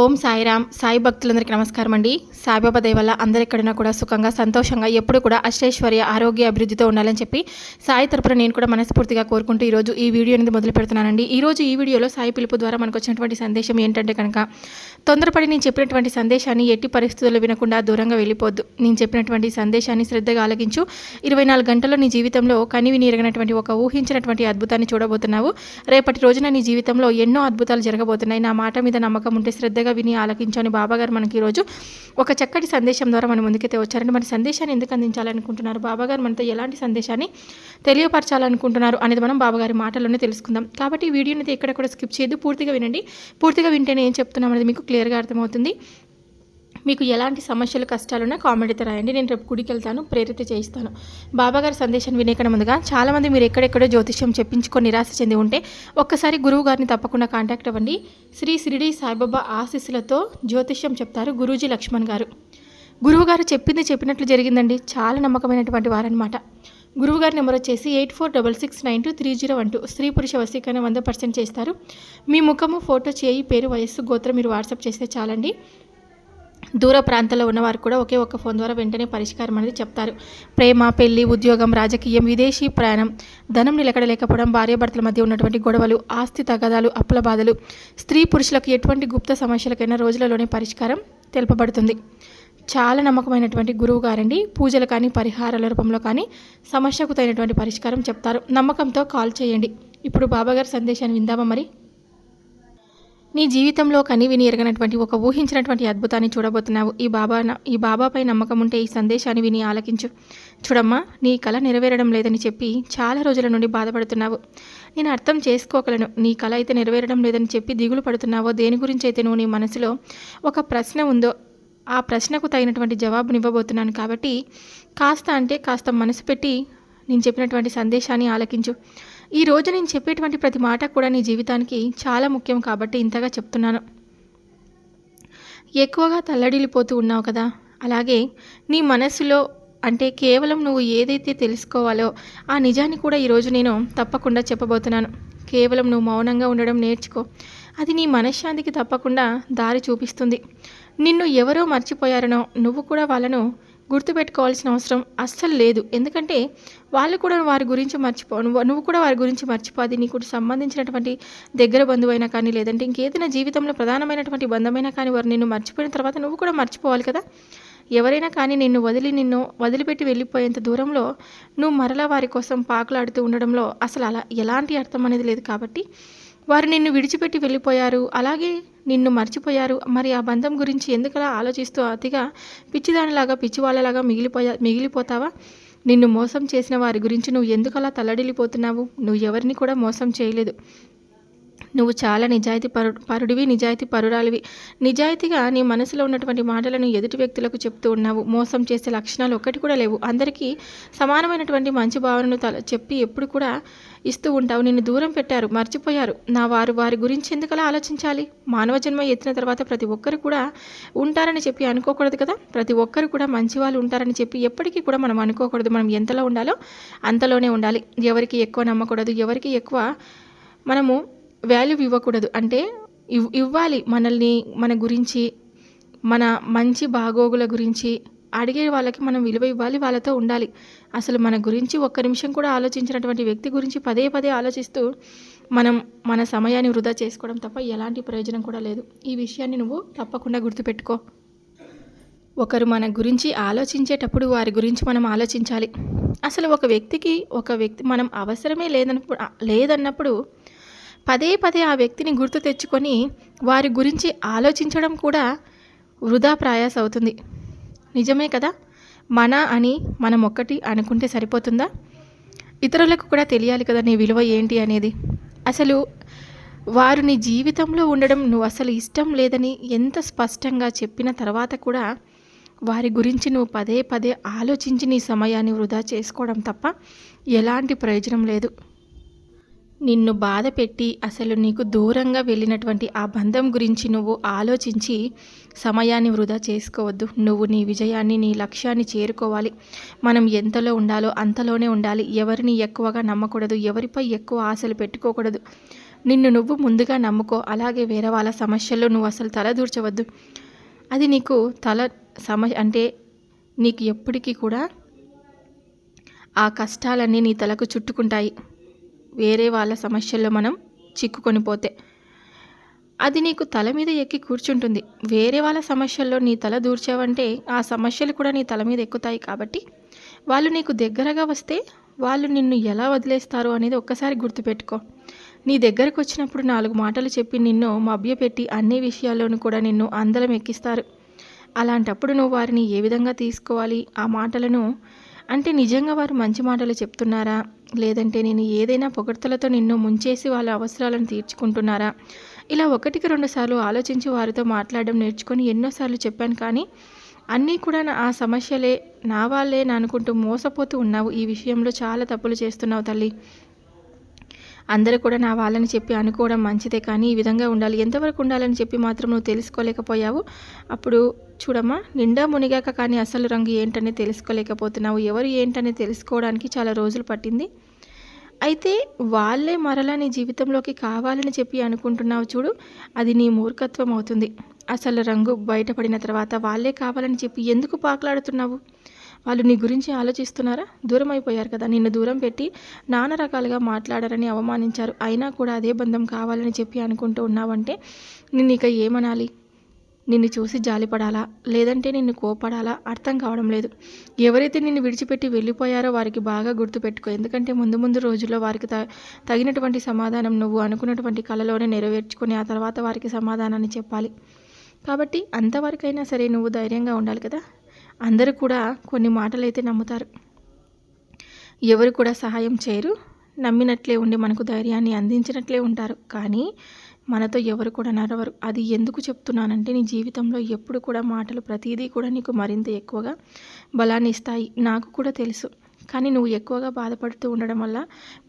ఓం సాయిరామ్ సాయి భక్తులందరికీ నమస్కారం అండి. సాయిబాబా దయ వల్ల కూడా సుఖంగా సంతోషంగా ఎప్పుడు కూడా అష్టైశ్వర్య ఆరోగ్య అభివృద్ధితో ఉండాలని చెప్పి సాయి తరపున నేను కూడా మనస్ఫూర్తిగా కోరుకుంటూ ఈరోజు ఈ వీడియో అనేది మొదలు పెడుతున్నానండి. ఈరోజు ఈ వీడియోలో సాయి పిలుపు ద్వారా మనకు వచ్చినటువంటి సందేశం ఏంటంటే కనుక తొందరపడి నేను చెప్పినటువంటి సందేశాన్ని ఎట్టి పరిస్థితుల్లో వినకుండా దూరంగా వెళ్ళిపోద్దు. నేను చెప్పినటువంటి సందేశాన్ని శ్రద్ధగా ఆలకించు. ఇరవై నాలుగు గంటల్లో నీ జీవితంలో కనివి నీరగినటువంటి ఒక ఊహించినటువంటి అద్భుతాన్ని చూడబోతున్నావు. రేపటి రోజున నీ జీవితంలో ఎన్నో అద్భుతాలు జరగబోతున్నాయి. నా మాట మీద నమ్మకం ఉంటే శ్రద్ధ శ్రద్ధగా విని ఆలకించని బాబాగారు మనకి ఈరోజు ఒక చక్కటి సందేశం ద్వారా మన ముందుకైతే వచ్చారండి. మన సందేశాన్ని ఎందుకు అందించాలనుకుంటున్నారు? బాబాగారు మనతో ఎలాంటి సందేశాన్ని తెలియపరచాలనుకుంటున్నారు అనేది మనం బాబాగారి మాటల్లోనే తెలుసుకుందాం. కాబట్టి ఈ వీడియోని అయితే ఎక్కడ కూడా స్కిప్ చేయదు పూర్తిగా వినండి. పూర్తిగా వింటేనే ఏం చెప్తున్నాం అనేది మీకు క్లియర్గా అర్థమవుతుంది. మీకు ఎలాంటి సమస్యలు కష్టాలున్నా కామెంట్ అయితే రాయండి. నేను రేపు గుడికి వెళ్తాను ప్రేరిత చేయిస్తాను. బాబాగారి సందేశాన్ని వినేకన ముందుగా చాలామంది మీరు ఎక్కడెక్కడో జ్యోతిష్యం చెప్పించుకొని నిరాశ చెంది ఉంటే ఒక్కసారి గురువు గారిని తప్పకుండా కాంటాక్ట్ అవ్వండి. శ్రీ షిరిడి సాయిబాబా ఆశీస్సులతో జ్యోతిష్యం చెప్తారు గురూజీ లక్ష్మణ్ గారు. గురువుగారు చెప్పింది చెప్పినట్లు జరిగిందండి. చాలా నమ్మకమైనటువంటి వారనమాట గురువుగారి నెంబర్ వచ్చేసి eight four double six nine two three zero one two. స్త్రీ పురుష వసీకరణ వంద పర్సెంట్ చేస్తారు. మీ ముఖము ఫోటో చేయి పేరు వయస్సు గోత్రం మీరు వాట్సాప్ చేస్తే చాలండి. దూర ప్రాంతాల్లో ఉన్నవారు కూడా ఒకే ఒక్క ఫోన్ ద్వారా వెంటనే పరిష్కారం అనేది చెప్తారు. ప్రేమ పెళ్ళి ఉద్యోగం రాజకీయం విదేశీ ప్రయాణం ధనం నిలకడ లేకపోవడం భార్యాభర్తల మధ్య ఉన్నటువంటి గొడవలు ఆస్తి తగాదాలు అప్పుల బాధలు స్త్రీ పురుషులకు ఎటువంటి గుప్త సమస్యలకైనా రోజులలోనే పరిష్కారం తెలుపబడుతుంది. చాలా నమ్మకమైనటువంటి గురువు గారండి. పూజలు కానీ పరిహారాల రూపంలో కానీ సమస్యకు తగినటువంటి పరిష్కారం చెప్తారు. నమ్మకంతో కాల్ చేయండి. ఇప్పుడు బాబాగారి సందేశాన్ని విందామా మరి? నీ జీవితంలో కనివిని ఎరగనటువంటి ఒక ఊహించినటువంటి అద్భుతాన్ని చూడబోతున్నావు. ఈ బాబా ఈ బాబాపై నమ్మకం ఉంటే ఈ సందేశాన్ని విని ఆలకించు. చూడమ్మా నీ కళ నెరవేరడం లేదని చెప్పి చాలా రోజుల నుండి బాధపడుతున్నావు. నేను అర్థం చేసుకోగలను. నీ కళ అయితే నెరవేరడం లేదని చెప్పి దిగులు పడుతున్నావో దేని గురించి అయితే నువ్వు నీ మనసులో ఒక ప్రశ్న ఉందో ఆ ప్రశ్నకు తగినటువంటి జవాబునివ్వబోతున్నాను కాబట్టి కాస్త అంటే కాస్త మనసు పెట్టి నేను చెప్పినటువంటి సందేశాన్ని ఆలకించు. ఈ రోజు నేను చెప్పేటువంటి ప్రతి మాట కూడా నీ జీవితానికి చాలా ముఖ్యం కాబట్టి ఇంతగా చెప్తున్నాను. ఎక్కువగా తల్లడిల్లిపోతూ ఉన్నావు కదా. అలాగే నీ మనసులో అంటే కేవలం నువ్వు ఏదైతే తెలుసుకోవాలో ఆ నిజాన్ని కూడా ఈరోజు నేను తప్పకుండా చెప్పబోతున్నాను. కేవలం నువ్వు మౌనంగా ఉండడం నేర్చుకో. అది నీ మనశ్శాంతికి తప్పకుండా దారి చూపిస్తుంది. నిన్ను ఎవరో మర్చిపోయారనో నువ్వు కూడా వాళ్ళను గుర్తుపెట్టుకోవాల్సిన అవసరం అస్సలు లేదు. ఎందుకంటే వాళ్ళు కూడా వారి గురించి మర్చిపో నువ్వు నువ్వు కూడా వారి గురించి మర్చిపో. అది నీకు సంబంధించినటువంటి దగ్గర బంధువైనా కానీ లేదంటే ఇంకేదైనా జీవితంలో ప్రధానమైనటువంటి బంధమైనా కానీ వారు నిన్ను మర్చిపోయిన తర్వాత నువ్వు కూడా మర్చిపోవాలి కదా? ఎవరైనా కానీ నిన్ను వదిలి నిన్ను వదిలిపెట్టి వెళ్ళిపోయేంత దూరంలో నువ్వు మరలా వారి కోసం పాకులాడుతూ ఉండడంలో అసలు అలా ఎలాంటి అర్థం అనేది లేదు కాబట్టి వారు నిన్ను విడిచిపెట్టి వెళ్ళిపోయారు. అలాగే నిన్ను మర్చిపోయారు. మరి ఆ బంధం గురించి ఎందుకలా ఆలోచిస్తూ అతిగా పిచ్చిదానిలాగా పిచ్చివాళ్ళలాగా మిగిలిపోయా మిగిలిపోతావా? నిన్ను మోసం చేసిన వారి గురించి నువ్వు ఎందుకలా తల్లడిల్లిపోతున్నావు? నువ్వు ఎవరిని కూడా మోసం చేయలేదు. నువ్వు చాలా నిజాయితీ పరు పరుడివి నిజాయితీ పరురాలివి. నిజాయితీగా నీ మనసులో ఉన్నటువంటి మాటలను ఎదుటి వ్యక్తులకు చెప్తూ ఉన్నావు. మోసం చేసే లక్షణాలు ఒక్కటి కూడా లేవు. అందరికీ సమానమైనటువంటి మంచి భావనను తల చెప్పి ఎప్పుడు కూడా ఇస్తూ ఉంటావు. నిన్ను దూరం పెట్టారు మర్చిపోయారు. నా వారు వారి గురించి ఎందుకలా ఆలోచించాలి? మానవ జన్మ ఎత్తిన తర్వాత ప్రతి ఒక్కరు కూడా ఉంటారని చెప్పి అనుకోకూడదు కదా? ప్రతి ఒక్కరు కూడా మంచి వాళ్ళు ఉంటారని చెప్పి ఎప్పటికీ కూడా మనం అనుకోకూడదు. మనం ఎంతలో ఉండాలో అంతలోనే ఉండాలి. ఎవరికి ఎక్కువ నమ్మకూడదు ఎవరికి ఎక్కువ మనము వాల్యూ ఇవ్వకూడదు. అంటే ఇవ్ ఇవ్వాలి మనల్ని మన గురించి మన మంచి బాగోగుల గురించి. అడిగే వాళ్ళకి మనం విలువ ఇవ్వాలి వాళ్ళతో ఉండాలి. అసలు మన గురించి ఒక్క నిమిషం కూడా ఆలోచించినటువంటి వ్యక్తి గురించి పదే పదే ఆలోచిస్తూ మనం మన సమయాన్ని వృధా చేసుకోవడం తప్ప ఎలాంటి ప్రయోజనం కూడా లేదు. ఈ విషయాన్ని నువ్వు తప్పకుండా గుర్తుపెట్టుకో. ఒకరు మన గురించి ఆలోచించేటప్పుడు వారి గురించి మనం ఆలోచించాలి. అసలు ఒక వ్యక్తికి ఒక వ్యక్తి మనం అవసరమే లేదన్నప్పుడు లేదన్నప్పుడు పదే పదే ఆ వ్యక్తిని గుర్తు తెచ్చుకొని వారి గురించి ఆలోచించడం కూడా వృధా ప్రయాస అవుతుంది. నిజమే కదా? మన అని మనం ఒక్కటి అనుకుంటే సరిపోతుందా? ఇతరులకు కూడా తెలియాలి కదా నీ విలువ ఏంటి అనేది. అసలు వారు నీ జీవితంలో ఉండడం నువ్వు అసలు ఇష్టం లేదని ఎంత స్పష్టంగా చెప్పిన తర్వాత కూడా వారి గురించి నువ్వు పదే పదే ఆలోచించి నీ సమయాన్ని వృధా చేసుకోవడం తప్ప ఎలాంటి ప్రయోజనం లేదు. నిన్ను బాధ పెట్టి అసలు నీకు దూరంగా వెళ్ళినటువంటి ఆ బంధం గురించి నువ్వు ఆలోచించి సమయాన్ని వృధా చేసుకోవద్దు. నువ్వు నీ విజయాన్ని నీ లక్ష్యాన్ని చేరుకోవాలి. మనం ఎంతలో ఉండాలో అంతలోనే ఉండాలి. ఎవరిని ఎక్కువగా నమ్మకూడదు ఎవరిపై ఎక్కువ ఆశలు పెట్టుకోకూడదు. నిన్ను నువ్వు ముందుగా నమ్ముకో. అలాగే వేరే వాళ్ళ సమస్యల్లో నువ్వు అసలు తలదూర్చవద్దు అది నీకు తల సమ అంటే నీకు ఎప్పటికీ కూడా ఆ కష్టాలన్నీ నీ తలకు చుట్టుకుంటాయి. వేరే వాళ్ళ సమస్యల్లో మనం చిక్కుకొని పోతే. అది నీకు తల మీద ఎక్కి కూర్చుంటుంది. వేరే వాళ్ళ సమస్యల్లో నీ తల దూర్చావంటే ఆ సమస్యలు కూడా నీ తల మీద ఎక్కుతాయి కాబట్టి వాళ్ళు నీకు దగ్గరగా వస్తే వాళ్ళు నిన్ను ఎలా వదిలేస్తారు అనేది ఒక్కసారి గుర్తుపెట్టుకో. నీ దగ్గరకు వచ్చినప్పుడు నాలుగు మాటలు చెప్పి నిన్ను మభ్యపెట్టి అన్ని విషయాల్లోనూ కూడా నిన్ను అందలం ఎక్కిస్తారు. అలాంటప్పుడు నువ్వు వారిని ఏ విధంగా తీసుకోవాలి? ఆ మాటలను అంటే నిజంగా వారు మంచి మాటలు చెప్తున్నారా? లేదంటే నేను ఏదైనా పొగడ్తలతో నిన్ను ముంచేసి వాళ్ళ అవసరాలను తీర్చుకుంటున్నారా? ఇలా ఒకటికి రెండుసార్లు ఆలోచించి వారితో మాట్లాడడం నేర్చుకొని ఎన్నోసార్లు చెప్పాను కానీ అన్నీ కూడా నా ఆ సమస్యలే నా వాళ్ళే నా అనుకుంటూ మోసపోతూ ఉన్నావు. ఈ విషయంలో చాలా తప్పులు చేస్తున్నావు తల్లి. అందరూ కూడా నా వాళ్ళని చెప్పి అనుకోవడం మంచిదే కానీ ఈ విధంగా ఉండాలి. ఎంతవరకు ఉండాలని చెప్పి మాత్రం నువ్వు తెలుసుకోలేకపోయావు. అప్పుడు చూడమ్మా నిండా మునిగాక కానీ అసలు రంగు ఏంటని తెలుసుకోలేకపోతున్నావు. ఎవరు ఏంటని తెలుసుకోవడానికి చాలా రోజులు పట్టింది. అయితే వాళ్ళే మరలా నీ జీవితంలోకి కావాలని చెప్పి అనుకుంటున్నావు చూడు అది నీ మూర్ఖత్వం అవుతుంది. అసలు రంగు బయటపడిన తర్వాత వాళ్ళే కావాలని చెప్పి ఎందుకు పాకులాడుతున్నావు? వాళ్ళు నీ గురించి ఆలోచిస్తున్నారా? దూరం అయిపోయారు కదా. నిన్ను దూరం పెట్టి నానా రకాలుగా మాట్లాడారని అవమానించారు. అయినా కూడా అదే బంధం కావాలని చెప్పి అనుకుంటూ ఉన్నావంటే నిన్ను ఇక ఏమనాలి? నిన్ను చూసి జాలిపడాలా? లేదంటే నిన్ను కోపడాలా అర్థం కావడం లేదు. ఎవరైతే నిన్ను విడిచిపెట్టి వెళ్ళిపోయారో వారికి బాగా గుర్తుపెట్టుకో ఎందుకంటే ముందు ముందు రోజుల్లో వారికి త తగినటువంటి సమాధానం నువ్వు అనుకున్నటువంటి కళలోనే నెరవేర్చుకొని ఆ తర్వాత వారికి సమాధానాన్ని చెప్పాలి. కాబట్టి అంతవరకైనా సరే నువ్వు ధైర్యంగా ఉండాలి కదా. అందరూ కూడా కొన్ని మాటలు అయితే నమ్ముతారు. ఎవరు కూడా సహాయం చేయరు. నమ్మినట్లే ఉండి మనకు ధైర్యాన్ని అందించినట్లే ఉంటారు. కానీ మనతో ఎవరు కూడా నరవరు అది ఎందుకు చెప్తున్నానంటే నీ జీవితంలో ఎప్పుడు కూడా మాటలు ప్రతిదీ కూడా నీకు మరింత ఎక్కువగా బలాన్ని ఇస్తాయి. నాకు కూడా తెలుసు. కానీ నువ్వు ఎక్కువగా బాధపడుతూ ఉండడం వల్ల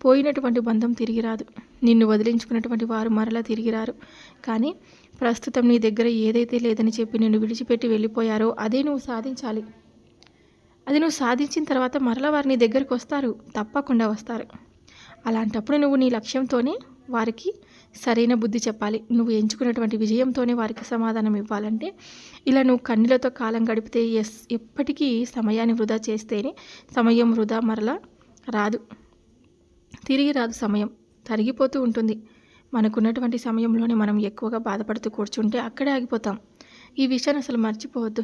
పోయినటువంటి బంధం తిరిగి రాదు. నిన్ను వదిలించుకున్నటువంటి వారు మరలా తిరిగి రారు. కానీ ప్రస్తుతం నీ దగ్గర ఏదైతే లేదని చెప్పి నేను విడిచిపెట్టి వెళ్ళిపోయారో అదే నువ్వు సాధించాలి. అది నువ్వు సాధించిన తర్వాత మరలా వారు నీ దగ్గరికి వస్తారు. తప్పకుండా వస్తారు. అలాంటప్పుడు నువ్వు నీ లక్ష్యంతోనే వారికి సరైన బుద్ధి చెప్పాలి. నువ్వు ఎంచుకున్నటువంటి విజయంతోనే వారికి సమాధానం ఇవ్వాలంటే ఇలా నువ్వు కన్నులతో కాలం గడిపితే ఎస్ ఎప్పటికీ సమయాన్ని వృధా చేస్తేనే సమయం వృధా మరలా రాదు. తిరిగి రాదు సమయం. తరిగిపోతూ ఉంటుంది. మనకున్నటువంటి సమయంలోనే మనం ఎక్కువగా బాధపడుతూ కూర్చుంటే అక్కడే ఆగిపోతాం. ఈ విషయాన్ని అసలు మర్చిపోవద్దు.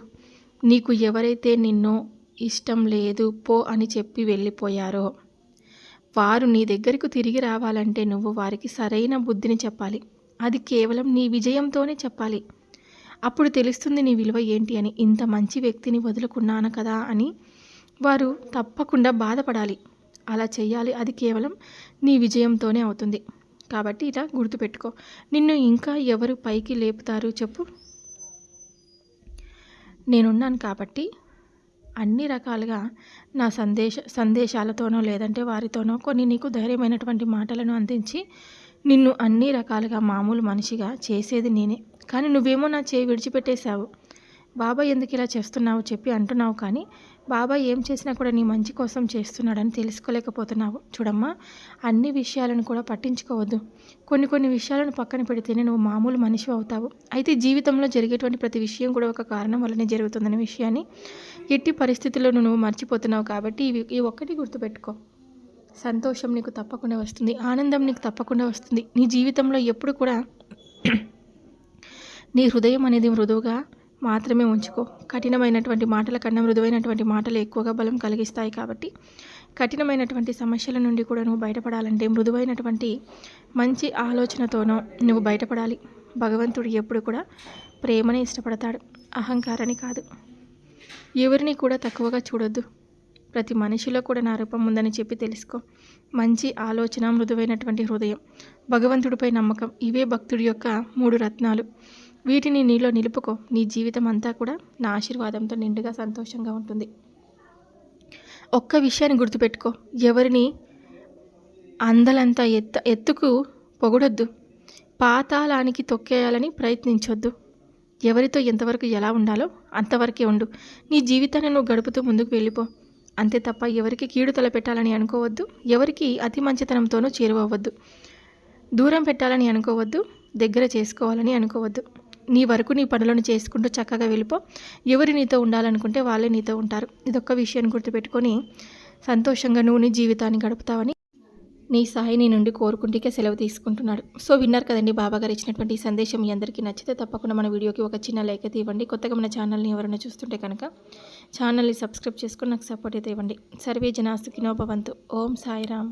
నీకు ఎవరైతే నిన్ను ఇష్టం లేదు పో అని చెప్పి వెళ్ళిపోయారో వారు నీ దగ్గరకు తిరిగి రావాలంటే నువ్వు వారికి సరైన బుద్ధిని చెప్పాలి. అది కేవలం నీ విజయంతోనే చెప్పాలి. అప్పుడు తెలుస్తుంది నీ విలువ ఏంటి అని. ఇంత మంచి వ్యక్తిని వదులుకున్నాను కదా అని వారు తప్పకుండా బాధపడాలి. అలా చేయాలి అది కేవలం నీ విజయంతోనే అవుతుంది. కాబట్టి ఇలా గుర్తుపెట్టుకో. నిన్ను ఇంకా ఎవరు పైకి లేపుతారు చెప్పు. నేనున్నాను కాబట్టి అన్ని రకాలుగా నా సందేశ సందేశాలతోనో లేదంటే వారితోనో కొన్ని నీకు ధైర్యమైనటువంటి మాటలను అందించి నిన్ను అన్ని రకాలుగా మామూలు మనిషిగా చేసేది నేనే. కానీ నువ్వేమో నా చేయి విడిచిపెట్టేశావు. బాబాయ్ ఎందుకు ఇలా చేస్తున్నావు చెప్పి అంటున్నావు కానీ బాబాయ్ ఏం చేసినా కూడా నీ మంచి కోసం చేస్తున్నాడని తెలుసుకోలేకపోతున్నావు. చూడమ్మా అన్ని విషయాలను కూడా పట్టించుకోవద్దు. కొన్ని కొన్ని విషయాలను పక్కన పెడితేనే నువ్వు మామూలు మనిషి అవుతావు. అయితే జీవితంలో జరిగేటువంటి ప్రతి విషయం కూడా ఒక కారణం వల్లనే జరుగుతుందనే విషయాన్ని ఎట్టి పరిస్థితుల్లో నువ్వు మర్చిపోతున్నావు కాబట్టి ఇవి ఈ ఒక్కటి గుర్తుపెట్టుకో. సంతోషం నీకు తప్పకుండా వస్తుంది ఆనందం నీకు తప్పకుండా వస్తుంది. నీ జీవితంలో ఎప్పుడు కూడా నీ హృదయం అనేది మృదువుగా మాత్రమే ఉంచుకో. కఠినమైనటువంటి మాటల కన్నా మృదువైనటువంటి మాటలు ఎక్కువగా బలం కలిగిస్తాయి కాబట్టి కఠినమైనటువంటి సమస్యల నుండి కూడా నువ్వు బయటపడాలంటే మృదువైనటువంటి మంచి ఆలోచనతోనో నువ్వు బయటపడాలి. భగవంతుడు ఎప్పుడు కూడా ప్రేమనే ఇష్టపడతాడు. అహంకారాన్ని కాదు. ఎవరిని కూడా తక్కువగా చూడొద్దు. ప్రతి మనిషిలో కూడా నా రూపం ఉందని చెప్పి తెలుసుకో. మంచి ఆలోచన మృదువైనటువంటి హృదయం. భగవంతుడిపై నమ్మకం. ఇవే భక్తుడి యొక్క మూడు రత్నాలు. వీటిని నీలో నిలుపుకో. నీ జీవితం అంతా కూడా నా ఆశీర్వాదంతో నిండుగా సంతోషంగా ఉంటుంది. ఒక్క విషయాన్ని గుర్తుపెట్టుకో. ఎవరిని అందలంతా ఎత్త ఎత్తుకు పొగడొద్దు. పాతాళానికి తొక్కేయాలని ప్రయత్నించొద్దు. ఎవరితో ఎంతవరకు ఎలా ఉండాలో అంతవరకే ఉండు. నీ జీవితాన్ని నువ్వు గడుపుతూ ముందుకు వెళ్ళిపో. అంతే తప్ప ఎవరికి కీడు తలపెట్టాలని అనుకోవద్దు. ఎవరికి అతి మంచితనంతోనూ చేరువవ్వద్దు. దూరం పెట్టాలని అనుకోవద్దు. దగ్గర చేసుకోవాలని అనుకోవద్దు. నీ వరకు నీ పనులను చేసుకుంటూ చక్కగా వెళ్ళిపో. ఎవరు నీతో ఉండాలనుకుంటే వాళ్ళే నీతో ఉంటారు. ఇదొక్క విషయాన్ని గుర్తుపెట్టుకొని సంతోషంగా నువ్వు నీ జీవితాన్ని గడుపుతావని నీ సాయి నీ నుండి కోరుకుంటే సెలవు తీసుకుంటున్నాడు. సో విన్నారు కదండి బాబా గారు ఇచ్చినటువంటి ఈ సందేశం మీ అందరికీ నచ్చితే తప్పకుండా మన వీడియోకి ఒక చిన్న లైక్ అయితే ఇవ్వండి. కొత్తగా మన ఛానల్ని ఎవరైనా చూస్తుంటే కనుక ఛానల్ని సబ్స్క్రైబ్ చేసుకుని నాకు సపోర్ట్ అయితే ఇవ్వండి. సర్వే జనాస్తుకినోభవంతు ఓం సాయిరామ్.